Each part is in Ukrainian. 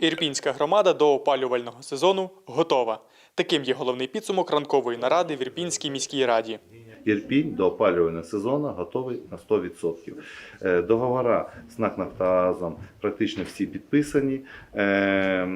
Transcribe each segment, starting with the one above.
Ірпінська громада до опалювального сезону готова. Таким є головний підсумок ранкової наради в Ірпінській міській раді. Ірпінь до опалювального сезону готовий на 100%. Е, Договора з НАК «Нафтогазом» практично всі підписані. Е,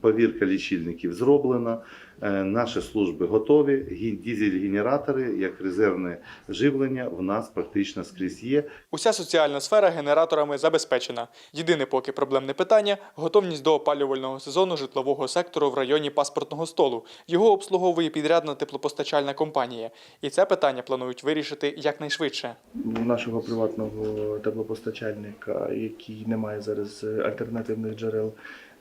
Повірка лічильників зроблена. Е, Наші служби готові. Дізель-генератори, як резервне живлення, в нас практично скрізь є. Уся соціальна сфера генераторами забезпечена. Єдине поки проблемне питання готовність до опалювального сезону житлового сектору в районі паспортного столу. Його обслуговує підрядна теплопостачальна компанія. І це питання планують вирішити якнайшвидше. у нашого приватного теплопостачальника, який не має зараз альтернативних джерел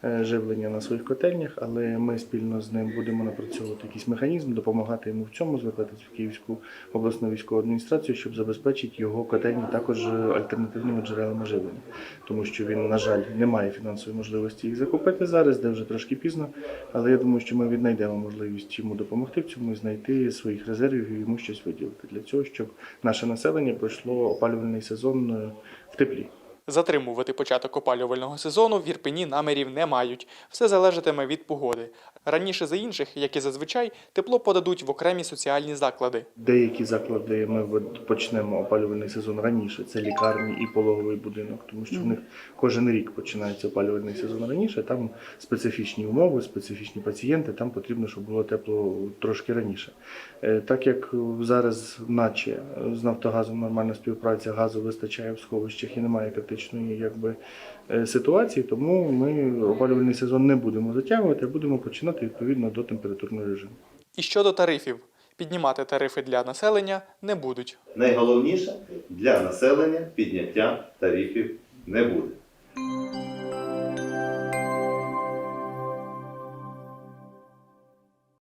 живлення на своїх котельнях, але ми спільно з ним будемо напрацьовувати якийсь механізм, допомагати йому в цьому, звертатись в Київську обласну військову адміністрацію, щоб забезпечити його котельні також е, альтернативними джерелами живлення, тому що він, на жаль, не має фінансової можливості їх закупити зараз, де вже трошки пізно. Але я думаю, що ми віднайдемо можливість йому допомогти в цьому і знайти своїх резервів і йому щось виділити для цього, щоб наше населення пройшло опалювальний сезон е, в теплі. Затримувати початок опалювального сезону в Ірпені намірів не мають. Все залежатиме від погоди. Раніше за інших, як і зазвичай, тепло подадуть в окремі соціальні заклади. Деякі заклади ми почнемо опалювальний сезон раніше. Це лікарні і пологовий будинок, тому що в них кожен рік починається опалювальний сезон раніше. Там специфічні умови, специфічні пацієнти. Там потрібно, щоб було тепло трошки раніше. Е, Так як зараз, наче з Нафтогазом нормальна співпраця, газу вистачає в сховищах і немає критичної якби е, ситуації, тому ми опалювальний сезон не будемо затягувати, а будемо починати відповідно до температурного режиму. І щодо тарифів, піднімати тарифи для населення не будуть. Найголовніше для населення підняття тарифів не буде.